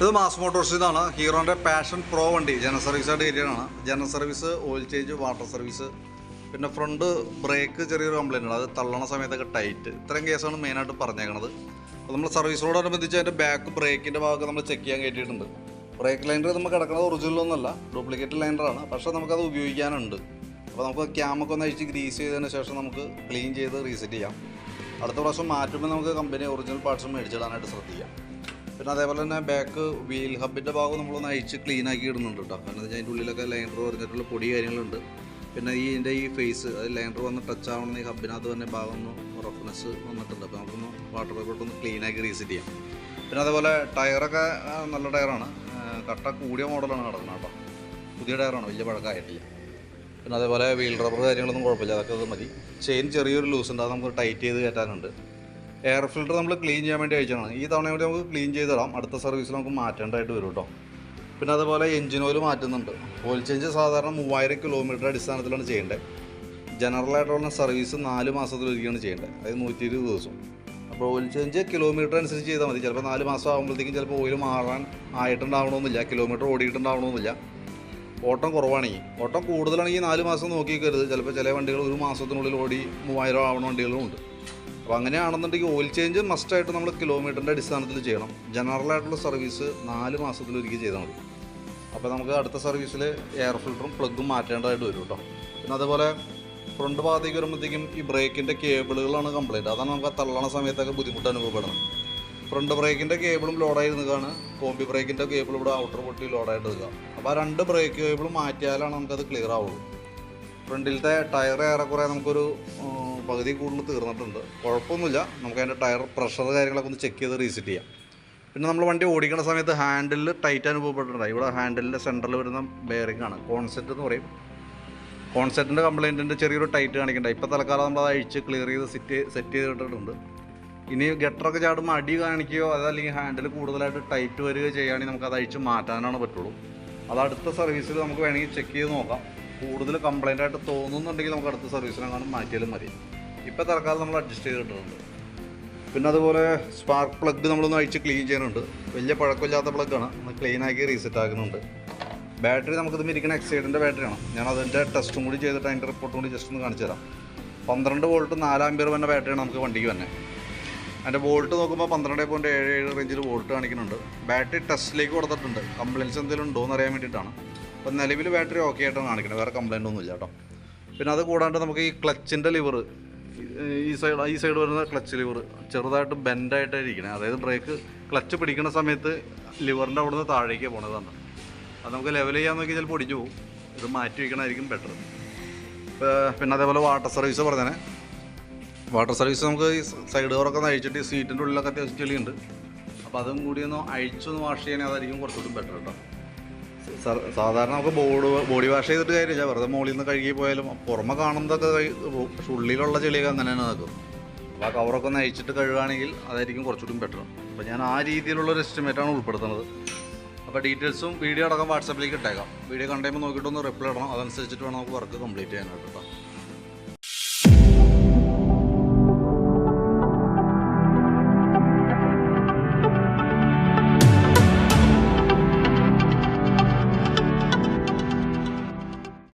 ഇത് മാസ് മോട്ടോഴ്സിൽ നിന്നാണ് ഹീറോന്റെ പാഷൻ പ്രോ വണ്ടി. ജനറൽ സർവീസ് ആയിട്ട് കയറ്റിയതാണ് general service oil change water service പിന്നെ ഫ്രണ്ട് ബ്രേക്ക് ചെറിയൊരു കംപ്ലൈന്റ് ഉണ്ട്. അത് തള്ളണ സമയത്തൊക്കെ ടൈറ്റ് ഇത്രയും കേസാണ് മെയിനായിട്ട് പറഞ്ഞേക്കണത്. അപ്പോൾ നമ്മൾ സർവീസിനോടനുബന്ധിച്ച് അതിന്റെ ബാക്ക് ബ്രേക്കിന്റെ ഭാഗമൊക്കെ നമ്മൾ ചെക്ക് ചെയ്യാൻ കയറ്റിയിട്ടുണ്ട് ബ്രേക്ക് ലൈനർ നമുക്ക് കിടക്കുന്നത് ഒറിജിനലൊന്നുമല്ല ഡ്യൂപ്ലിക്കേറ്റ് ലൈനറാണ് പക്ഷേ നമുക്കത് ഉപയോഗിക്കാനുണ്ട്. അപ്പോൾ നമുക്ക് ക്യാമൊക്കെ ഒന്ന് അഴിച്ച് ഗ്രീസ് ചെയ്തതിന് ശേഷം നമുക്ക് ക്ലീൻ ചെയ്ത് റീസെറ്റ് ചെയ്യാം. അടുത്ത പ്രാവശ്യം മാറ്റുമ്പോൾ നമുക്ക് കമ്പനി ഒറിജിനൽ പാർട്സ് മേടിച്ചിടാനായിട്ട് ശ്രദ്ധിക്കാം. പിന്നെ അതേപോലെ തന്നെ ബാക്ക് വീൽ ഹബിന്റെ ഭാഗം നമ്മളൊന്ന് അഴിച്ച് ക്ലീൻ ആക്കി ഇടുന്നുണ്ട് കേട്ടോ കാരണം വെച്ചാൽ അതിന്റെ ഉള്ളിലൊക്കെ ലൈനർ പറഞ്ഞിട്ടുള്ള പൊടി കാര്യങ്ങളുണ്ട്. പിന്നെ ഈ ഇതിന്റെ ഈ ഫേസ് അത് ലൈനർ വന്ന് ടച്ച് ആവണമെന്ന് ഈ ഹബിനകത്ത് തന്നെ ഭാഗം ഒന്ന് റഫ്നെസ് വന്നിട്ടുണ്ട്. അപ്പോൾ നമുക്കൊന്ന് വാട്ടർ പേപ്പർ ഒന്ന് ക്ലീൻ ആക്കി റീസെറ്റ് ചെയ്യാം. പിന്നെ അതേപോലെ ടയറൊക്കെ നല്ല ടയറാണ് കട്ട കൂടിയ മോഡലാണ് കിടക്കുന്നത് കേട്ടോ പുതിയ ടയറാണ് വലിയ പഴക്കമായിട്ടില്ല. പിന്നെ അതേപോലെ വീൽ റബ്ബർ കാര്യങ്ങളൊന്നും കുഴപ്പമില്ല. അതൊക്കെ അത് മതി. ചെയിൻ ചെറിയൊരു ലൂസ് ഉണ്ട്. അത് നമുക്ക് ടൈറ്റ് ചെയ്ത് കയറ്റാനുണ്ട്. എയർ ഫിൽറ്റർ നമ്മൾ ക്ലീൻ ചെയ്യാൻ വേണ്ടി അയച്ചതാണ്. ഈ തവണ കൂടി നമുക്ക് ക്ലീൻ ചെയ്തിടാം അടുത്ത സർവീസിൽ നമുക്ക് മാറ്റേണ്ടതായിട്ട് വരും കേട്ടോ പിന്നെ അതുപോലെ എഞ്ചിൻ ഓയിൽ മാറ്റുന്നുണ്ട്. ഓയിൽ ചേഞ്ച് സാധാരണ മൂവായിരം കിലോമീറ്റർ അടിസ്ഥാനത്തിലാണ് ചെയ്യേണ്ടത് ജനറൽ ആയിട്ടുള്ള സർവീസ് നാല് മാസത്തിലൊരിക്കലാണ് ചെയ്യേണ്ടത് അതായത് നൂറ്റി ഇരുപത് ദിവസം. അപ്പോൾ ഓയിൽ ചേഞ്ച് കിലോമീറ്റർ അനുസരിച്ച് ചെയ്താൽ മതി. ചിലപ്പോൾ നാല് മാസം ആകുമ്പോഴത്തേക്കും ചിലപ്പോൾ ഓയിൽ മാറാൻ ആയിട്ടുണ്ടാവണമെന്നില്ല. കിലോമീറ്റർ ഓടിയിട്ടുണ്ടാവണമെന്നില്ല. ഓട്ടം കുറവാണെങ്കിൽ ഓട്ടം കൂടുതലാണെങ്കിൽ നാല് മാസം നോക്കിക്കരുത്. ചിലപ്പോൾ ചില വണ്ടികൾ ഒരു മാസത്തിനുള്ളിൽ ഓടി മൂവായിരം ആവണ വണ്ടികളും ഉണ്ട്. അപ്പോൾ അങ്ങനെയാണെന്നുണ്ടെങ്കിൽ ഓയിൽ ചേഞ്ച് മസ്റ്റായിട്ട് നമ്മൾ കിലോമീറ്ററിന്റെ അടിസ്ഥാനത്തിൽ ചെയ്യണം. ജനറൽ ആയിട്ടുള്ള സർവീസ് നാല് മാസത്തിലൊരിക്കൽ ചെയ്താൽ മതി. അപ്പോൾ നമുക്ക് അടുത്ത സർവീസിൽ എയർ ഫിൽറ്ററും പ്ലഗും മാറ്റേണ്ടതായിട്ട് വരും കേട്ടോ പിന്നെ അതുപോലെ ഫ്രണ്ട് ഭാഗത്തേക്ക് വരുമ്പോഴത്തേക്കും ഈ ബ്രേക്കിന്റെ കേബിളുകളാണ് കംപ്ലൈന്റ് അതാണ് നമുക്ക് തള്ളണ സമയത്തൊക്കെ ബുദ്ധിമുട്ട് അനുഭവപ്പെടുന്നത്. ഫ്രണ്ട് ബ്രേക്കിന്റെ കേബിളും ലോഡായി നിൽക്കുകയാണ്. കോമ്പി ബ്രേക്കിന്റെ കേബിൾ ഇവിടെ ഔട്ടർ പൊട്ടി ലോഡായിട്ട് നിൽക്കുക. അപ്പോൾ ആ രണ്ട് ബ്രേക്ക് കേബിളും മാറ്റിയാലാണ് നമുക്കത് ക്ലിയർ ആവുള്ളൂ. ഫ്രണ്ടിലത്തെ ടയർ ഏറെക്കുറെ നമുക്കൊരു പകുതി കൂടുതൽ തീർന്നിട്ടുണ്ട്. കുഴപ്പമൊന്നുമില്ല. നമുക്ക് അതിന്റെ ടയർ പ്രഷർ കാര്യങ്ങളൊക്കെ ഒന്ന് ചെക്ക് ചെയ്ത് റീസെറ്റ് ചെയ്യാം. പിന്നെ നമ്മൾ വണ്ടി ഓടിക്കുന്ന സമയത്ത് ഹാൻഡിൽ ടൈറ്റ് അനുഭവപ്പെട്ടിട്ടുണ്ട്. ഇവിടെ ഹാൻഡിലിന്റെ സെന്ററിൽ വരുന്ന ബെയറിംഗ് ആണ്. കോൺസെറ്റ് എന്ന് പറയും. കോൺസെറ്റിന്റെ കംപ്ലൈന്റിന്റെ ചെറിയൊരു ടൈറ്റ് കാണിക്കേണ്ട ഇപ്പോൾ തൽക്കാലം നമ്മൾ അത് അഴിച്ച് ക്ലിയർ ചെയ്ത് സെറ്റ് സെറ്റ് ചെയ്തിട്ടുണ്ട് ഇനി ഗട്ടറൊക്കെ ചാടുമ്പോൾ അടി കാണിക്കുകയോ അതല്ലെങ്കിൽ ഹാൻഡിൽ കൂടുതലായിട്ട് ടൈറ്റ് വരികയോ ചെയ്യുകയാണെങ്കിൽ നമുക്ക് അത് അഴിച്ച് മാറ്റാനാണ് പറ്റുള്ളൂ. അത് അടുത്ത സർവീസിൽ നമുക്ക് വേണമെങ്കിൽ ചെക്ക് ചെയ്ത് നോക്കാം. കൂടുതൽ കംപ്ലൈന്റ് ആയിട്ട് തോന്നുന്നുണ്ടെങ്കിൽ നമുക്ക് അടുത്ത സർവീസിനെങ്ങാനും മാറ്റിയാലും മതി. ഇപ്പോൾ തൽക്കാലം നമ്മൾ അഡ്ജസ്റ്റ് ചെയ്തിട്ടുണ്ട് പിന്നെ അതുപോലെ സ്പാർക്ക് പ്ലഗ് നമ്മളൊന്ന് അഴിച്ച് ക്ലീൻ ചെയ്യുന്നുണ്ട്. വലിയ പഴക്കമില്ലാത്ത പ്ലഗാണ് ഒന്ന് ക്ലീൻ ആക്കി റീസെറ്റ് ആക്കുന്നുണ്ട്. ബാറ്ററി നമുക്കിത് ഇരിക്കുന്ന എക്സൈഡിന്റെ ബാറ്ററിയാണ് ഞാൻ അതിന്റെ ടെസ്റ്റും കൂടി ചെയ്തിട്ട് അതിന്റെ റിപ്പോർട്ടും കൂടി ജസ്റ്റ് ഒന്ന് കാണിച്ചു തരാം. പന്ത്രണ്ട് വോൾട്ട് നാലാമ്പിയർ വന്ന ബാറ്ററിയാണ് നമുക്ക് വണ്ടിക്ക് തന്നെ അതിന്റെ വോൾട്ട് നോക്കുമ്പോൾ പന്ത്രണ്ട് പോയിന്റ് ഏഴ് ഏഴ് റേഞ്ചിൽ വോൾട്ട് കാണിക്കുന്നുണ്ട്. ബാറ്ററി ടെസ്റ്റിലേക്ക് കൊടുത്തിട്ടുണ്ട്. കംപ്ലയിൻസ് എന്തെങ്കിലും ഉണ്ടോ എന്ന് അറിയാൻ വേണ്ടിയിട്ടാണ്. അപ്പോൾ നിലവിൽ ബാറ്ററി ഓക്കെ ആയിട്ടാണ് കാണിക്കുന്നത് വേറെ കംപ്ലയിന്റ് ഒന്നുമില്ല കേട്ടോ. പിന്നെ അത് കൂടാണ്ട് നമുക്ക് ഈ ക്ലച്ചിന്റെ ലിവർ ഈ സൈഡ് ഈ സൈഡ് വരുന്ന ക്ലച്ച് ലിവർ ചെറുതായിട്ട് ബെൻഡായിട്ടാണ് ഇരിക്കുന്നത് അതായത് ബ്രേക്ക് ക്ലച്ച് പിടിക്കുന്ന സമയത്ത് ലിവറിന്റെ അവിടുന്ന് താഴേക്ക് പോണതാണ് അത് നമുക്ക് ലെവൽ ചെയ്യാൻ നോക്കി ചിലപ്പോൾ ഒടിഞ്ഞു പോകും. ഇത് മാറ്റി വയ്ക്കണമായിരിക്കും ബെറ്റർ പിന്നെ അതേപോലെ വാട്ടർ സർവീസ് പറഞ്ഞേ വാട്ടർ സർവീസ് നമുക്ക് ഈ സൈഡ് ഡോറൊക്കെ അഴിച്ചിട്ട് സീറ്റിന്റെ ഉള്ളിലൊക്കെ അത്യാവശ്യം ചെളിയുണ്ട്. അപ്പോൾ അതും കൂടി ഒന്ന് അഴിച്ചൊന്ന് വാഷ് ചെയ്യാൻ അതായിരിക്കും കുറച്ചുകൂടി ബെറ്റർ കേട്ടോ. സാധാരണ നമുക്ക് ബോഡി ബോഡി വാഷ് ചെയ്തിട്ട് കാര്യമില്ല. വെറുതെ മുകളിൽ നിന്ന് കഴുകി പോയാലും പുറമെ കാണുന്നതൊക്കെ പക്ഷെ ഉള്ളിലുള്ള ചെളിയൊക്കെ അങ്ങനെ തന്നെ നിൽക്കും അപ്പോൾ ആ കവറൊക്കെ ഒന്ന് അഴിച്ചിട്ട് കഴുകുകയാണെങ്കിൽ അതായിരിക്കും കുറച്ചുകൂടി ബെറ്റർ അപ്പോൾ ഞാൻ ആ രീതിയിലുള്ള ഒരു എസ്റ്റിമേറ്റാണ് ഉൾപ്പെടുത്തുന്നത്. അപ്പോൾ ഡീറ്റെയിൽസും വീഡിയോ അടക്കം വാട്സാപ്പിലേക്ക് ഇട്ടേക്കാം. വീഡിയോ കണ്ടുമ്പോൾ നോക്കിയിട്ടൊന്ന് റിപ്ലൈ ഇടണം. അതനുസരിച്ചിട്ട് വേണം നമുക്ക് വർക്ക് കംപ്ലീറ്റ് ചെയ്യാനായിട്ട് കേട്ടോ